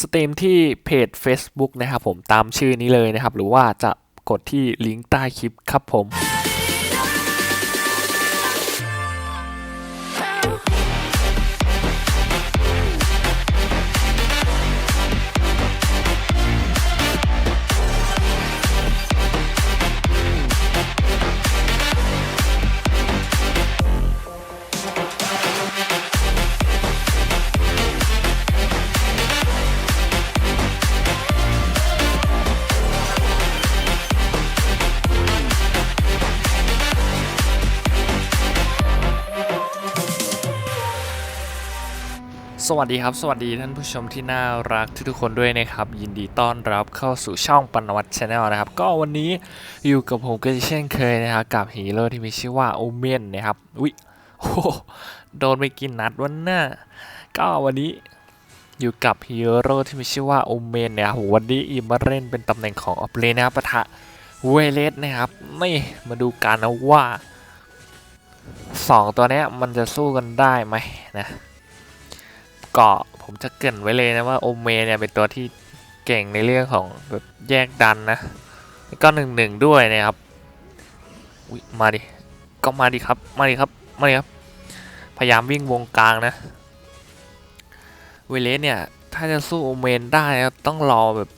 สตรีมที่เพจ Facebook นะครับผมตามชื่อนี้เลยนะครับ หรือว่าจะกดที่ลิงก์ใต้คลิปครับผม สวัสดีครับ สวัสดีท่านผู้ชมที่น่ารักทุกๆคนด้วยนะครับ ยินดีต้อนรับเข้าสู่ช่องปนวัตชาแนลนะครับ ก็วันนี้อยู่กับผมก็เช่นเคยนะครับ กับฮีโร่ที่มีชื่อว่าโอเมนนะครับวิโอ้โโดนไปกินนัดวันหน้า ก็วันนี้อยู่กับฮีโร่ที่มีชื่อว่าโอเมนนะครับวันนี้อีมาเล่นเป็นตำแหน่งของออฟเลนนะครับปะทะเวเลสนะครับนี่มาดูกันนะว่าสองตัวนี้มันจะสู้กันได้ไหมนะ ก็ผมจะเกินไว้เลยนะว่าโอเมเนี่ยเป็นตัวที่เก่งในเรื่องของแบบแยกดันนะแล้วก็หนึ่งหนึ่งด้วยนะครับอุ๊ยมาดิก็มาดิครับมาดิครับมาดิครับ พยายามวิ่งวงกลางนะเวเลสเนี่ยถ้าจะสู้โอเมนได้ต้องรอแบบ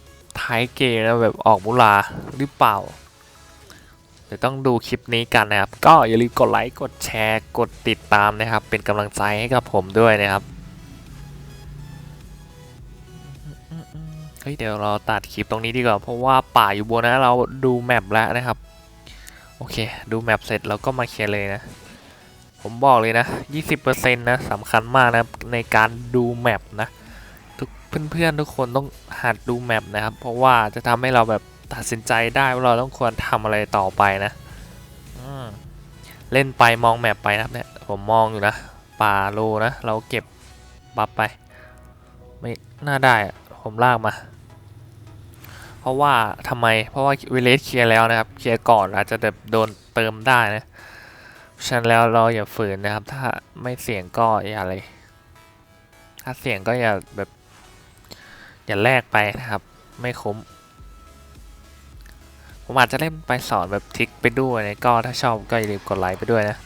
ท้ายเกมนะแบบออกมุลาหรือเปล่าเดี๋ยวต้องดูคลิปนี้กันนะครับ ก็อย่าลืมกดไลค์กดแชร์กดติดตามนะครับ เป็นกำลังใจให้กับผมด้วยนะครับ เฮ้ยเดี๋ยวเราตัดคลิปตรงนี้ดีกว่าเพราะว่าป่าอยู่บนนะเราดูแมปแล้วนะครับ โอเค ดูแมปเสร็จเราก็มาเคลียร์เลยนะ ผมบอกเลยนะ 20%นะสำคัญมากนะในการดูแมปนะทุกเพื่อนๆทุกคนต้องหัดดูแมปนะครับ เพราะว่าจะทำให้เราแบบตัดสินใจได้ว่าเราต้องควรทำอะไรต่อไปนะเล่นไปมองแมปไปนะครับเนี่ยผมมองอยู่นะป่าโลนะ เราเก็บบัฟไป ไม่น่าได้ผมลากมา เพราะว่าทำไม เพราะว่าเวเลสเคลียร์แล้วนะครับ เคลียร์ก่อนอาจจะแบบโดนเติมได้นะฉะนั้นแล้วเราอย่าฝืนนะครับ ถ้าไม่เสี่ยงก็อย่าเลย ถ้าเสี่ยงก็อย่าแบบ อย่าแลกไปนะครับ ไม่คุ้ม ผมอาจจะเล่นไปสอนแบบทิกไปด้วยนะก็ถ้าชอบก็อย่าลืมกดไลค์ไปด้วยนะ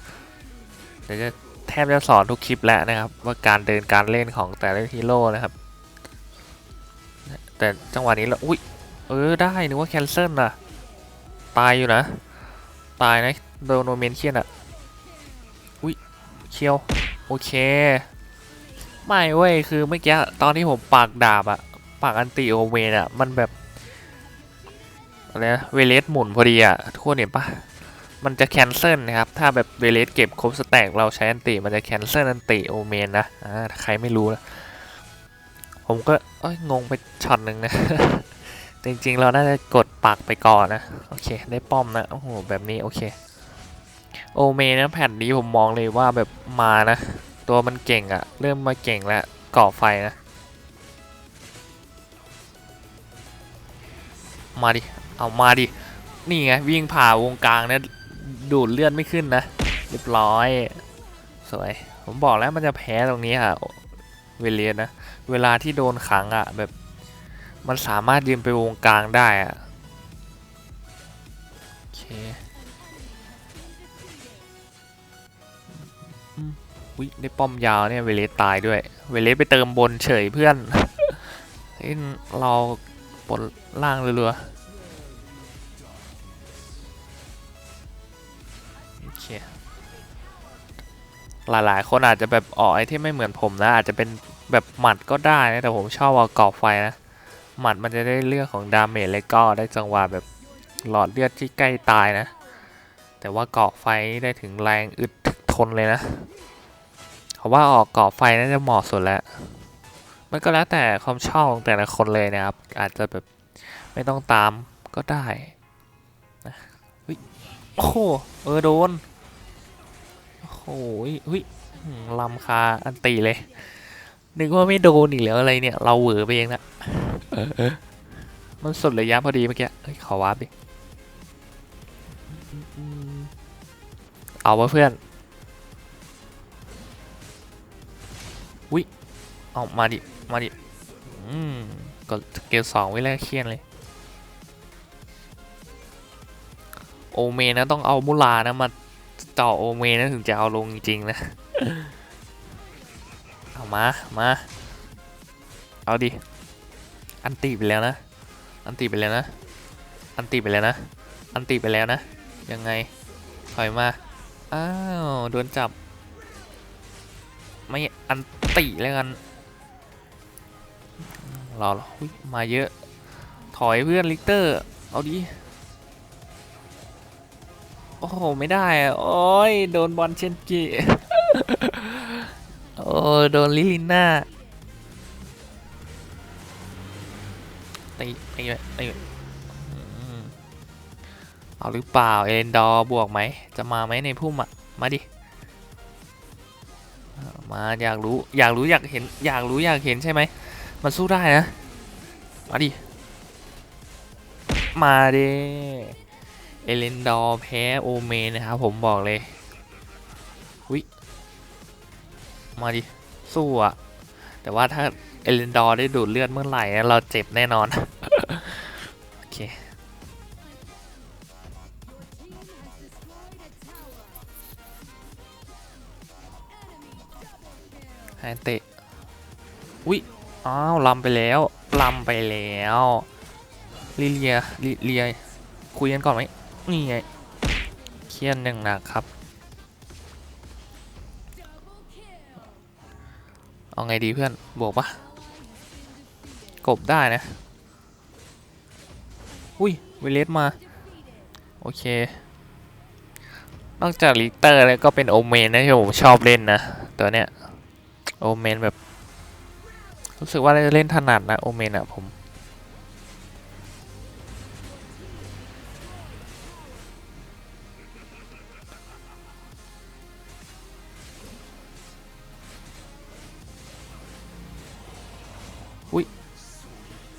เดี๋ยวจะแทบจะสอนทุกคลิปแล้วนะครับ ว่าการเดินการเล่นของแต่ละฮีโร่นะครับ แต่จังหวะนี้เราอุ้ย เออ ได้นึกว่าแคนเซิลน่ะ ตายอยู่นะ ตายนะโดนโนเมนเคียนอะอุ้ยเคียว โอเค ไม่เว้ย คือเมื่อกี้ตอนที่ผมปากดาบอะปากอันติโอเมนอะมันแบบอะไรนะเวเลสหมุนพอดีอะทุกคนเห็นปะมันจะแคนเซิลนะครับ ถ้าแบบเวเลสเก็บครบสแต็กเราใช้อันติ มันจะแคนเซิลอันติโอเมนนะอ่าใครไม่รู้นะผมก็เอ้ยงงไปช็อตหนึ่งนะ จริงๆ เราน่าจะกดปักไปก่อนนะ โอเค ได้ป้อมนะ โอ้โห แบบนี้ โอเค โอเมนะแผ่นนี้ผมมองเลยว่าแบบมานะ ตัวมันเก่งอะเริ่มมาเก่งแล้วก่อไฟนะ มาดิ เอามาดิ นี่ไง วิ่งผ่าวงกลางนะ ดูดเลือดไม่ขึ้นนะ เรียบร้อย สวย ผมบอกแล้วมันจะแพ้ตรงนี้ค่ะ เวเลียนนะ เวลาที่โดนขังอะ่ะแบบ มันสามารถยืนไปวงกลางได้อะโอเคอุ้ยได้ป้อมยาวเนี่ยเวเลสตายด้วย เวเลสไปเติมบนเฉยเพื่อนเฮ้ยเราบนล่างเรือโอเคหลายๆ คนอาจจะแบบออกไอ้ที่ไม่เหมือนผมนะ อาจจะเป็นแบบหมัดก็ได้นะ แต่ผมชอบเอากรอบไฟนะ หมัดมันจะได้เรื่องของดาเมจและก็ได้จังหวะแบบหลอดเลือดที่ใกล้ตายนะ แต่ว่าเกาะไฟได้ถึงแรงอึดถึกทนเลยนะเขาว่าออกเกาะไฟน่าจะเหมาะสุดแล้ว มันก็แล้วแต่ความชอบของแต่ละคนเลยนะครับ อาจจะแบบไม่ต้องตามก็ได้นะฮึโอ้โหเออโดน โอ้โหเฮ้ยหืมลำคาอันตีเลย นึกว่าไม่โดนอีกแล้วอะไรเนี่ย เราเหวอไปเองนะ มันสุดระยะพอดีเมื่อกี้เฮ้ยขอวาร์ปดิ เอาวะเพื่อน อุ้ยเอามาดิ มาดิ อืมดสเกลสองไว้แล้วเครียดเลย โอเมนะต้องเอามุลานะมาต่อโอเมนะถึงจะเอาลงจริงๆนะ เอามา มา เอาดิ อันตีไปแล้วนะ อันตีไปแล้วนะ อันตีไปแล้วนะ อันตีไปแล้วนะ ยังไง ถอยมา อ้าว โดนจับ ไม่อันติแล้วกันรอรอมาเยอะ ถอยเพื่อนลิกเตอร์ เอาดิ โอ้โห ไม่ได้ โอ้ย โดนบอลเชนกิโอ้โดนลิลิน่า ตีตีตีเอาหรือเปล่า เอเลนดอร์บวกไหม จะมาไหมในพุ่มอะ มาดิ มาอยากรู้อยากรู้อยากเห็นอยากรู้อยากเห็นใช่ไหม มันสู้ได้นะ มาดิ มาเดเอเลนดอร์แพ้โอเมนนะครับผมบอกเลยวิมาดิสู้อะแต่ว่าถ้า เอเลนดอร์ได้ดูดเลือดเมื่อไหร่ เราเจ็บแน่นอน โอเคแฮเตะ อุ๊ย อ้าวลำไปแล้วลำไปแล้วลิเลียลิเลีย คุยกันก่อนไหมนี่ไงเคียนหนึ่งนะครับเอาไงดีเพื่อน บวกปะ กบได้นะ อุ้ยเวเลสมา โอเคนอกจากลิเตอร์แล้วก็เป็นโอเมนนะที่ผมชอบเล่นนะ ตัวเนี้ย โอเมนแบบ รู้สึกว่าจะเล่นถนัดนะ โอเมนอะผม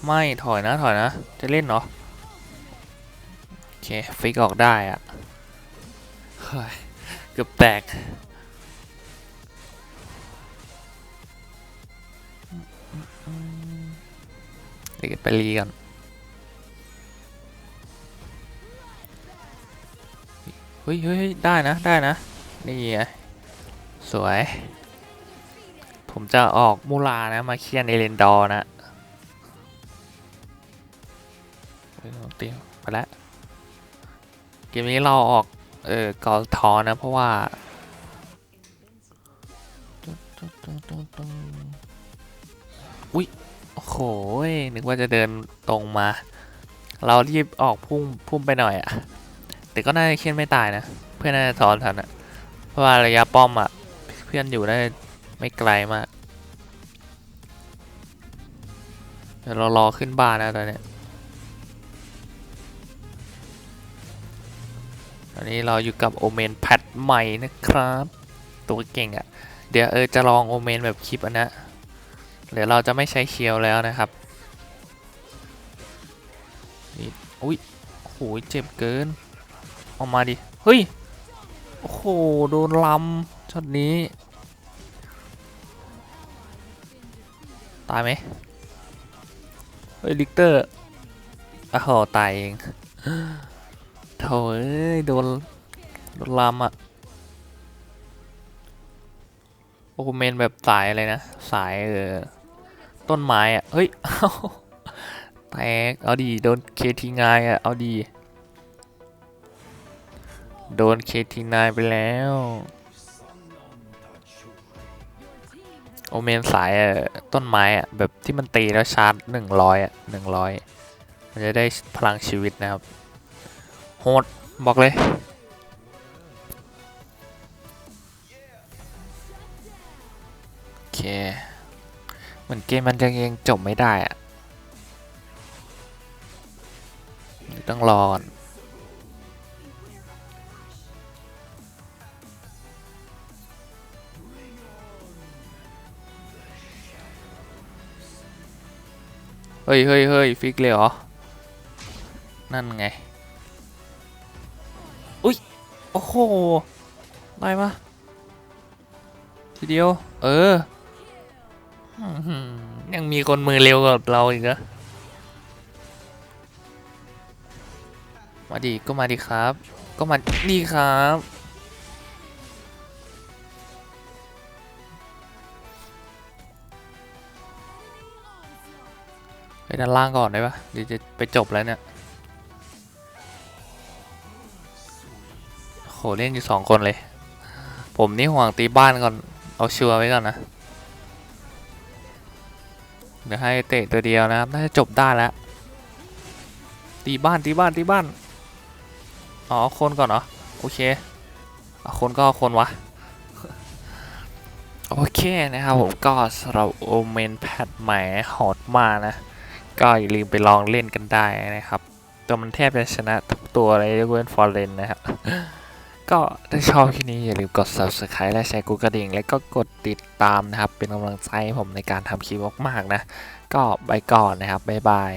ไม่ถอยนะถอยนะ จะเล่นเหรอโอเคฟิกออกได้อะเฮ้ยเกือบแตกเดี๋ยวไปรีกันเฮ้ยเฮ้ยเฮ้ยได้นะได้นะ นี่ไงสวย ผมจะออกมูลานะ มาเคียนเอเลนดอร์นะ เตียไปแล้วเกมนี้เราออก เออกอลทอนะ เพราะว่าอุ้ยโอ้โหยนึกว่าจะเดินตรงมา เรารีบออกพุ่งพุ่งไปหน่อยอะแต่ก็น่าจะเคียนไม่ตายนะ เพื่อนน่าจะถอนทันอะเพราะว่าระยะป้อมอะเพื่อนอยู่ได้ไม่ไกลมากเดี๋ยวเรารอขึ้นบ้านนะตอนเนี้ ตอนนี้เราอยู่กับโอเมนแพทใหม่นะครับ ตัวเก่งอะ่ะ เดี๋ยวเออจะลองโอเมนแบบคลิปอันนะเดี๋ยวเราจะไม่ใช้เคียวแล้วนะครับนี่อุ้ยโอ้โหเจ็บเกิน ออกมาดิ เฮ้ย โอ้โห โดนลำช็อตนี้ ตายไหมเฮ้ย ลิกเตอร์อ้าวตายเอง โถเอ้ยโดนโดนลำอะโอเมนแบบสายอะไรนะ สายเออต้นไม้อะ เฮ้ย เอาแตก เอาดี โดนเคทีงายอะ เอาดี โดนเคทีนายไปแล้ว โอเมนสายอะ ต้นไม้อะ แบบที่มันตีแล้วชาร์จหนึ่งร้อยอะหนึ่งร้อยมันจะได้พลังชีวิตนะครับ หดบอกเลย โอเค เหมือนเกมมันจะยังจบไม่ได้อะต้องรอก่อนเฮ้ยเฮ้ยเฮ้ยฟิกเลยเหรอ นั่นไง โอ้โหได้ปะทีเดียว เออยังมีคนมือเร็วกว่าเราอีกนะมาดิก็มาดิครับ ก็มาดีครับไปด้านล่างก่อนได้ปะเดี๋ยวจะไปจบแล้วเนี่ย หเล่นอยู่สองคนเลย ผมนี่ห่วงตีบ้านก่อน เอาชัวร์ไว้ก่อนนะ เดี๋ยวให้เตะตัวเดียวนะครับ น่าจะจบได้แล้ว ตีบ้านตีบ้านตีบ้าน อ๋อคนก่อนเหรอ โอเคเอาคนก็เอาคนวะโอเคนะครับผมก็สำหรับโอเมนแพทใหม่ฮอตมานะ ก็อย่าลืมไปลองเล่นกันได้นะครับ ตัวมันแทบจะชนะทุกตัวเลยยกเว้นฟอร์เรนนะครับ ก็ถ้าชอบคลิปนี้อย่าลืมกด subscribe และแชร์กูกระดิ่ง และก็กดติดตามนะครับ เป็นกำลังใจให้ผมในการทำคลิปมากๆนะ ก็ไปก่อนนะครับ บ๊ายบาย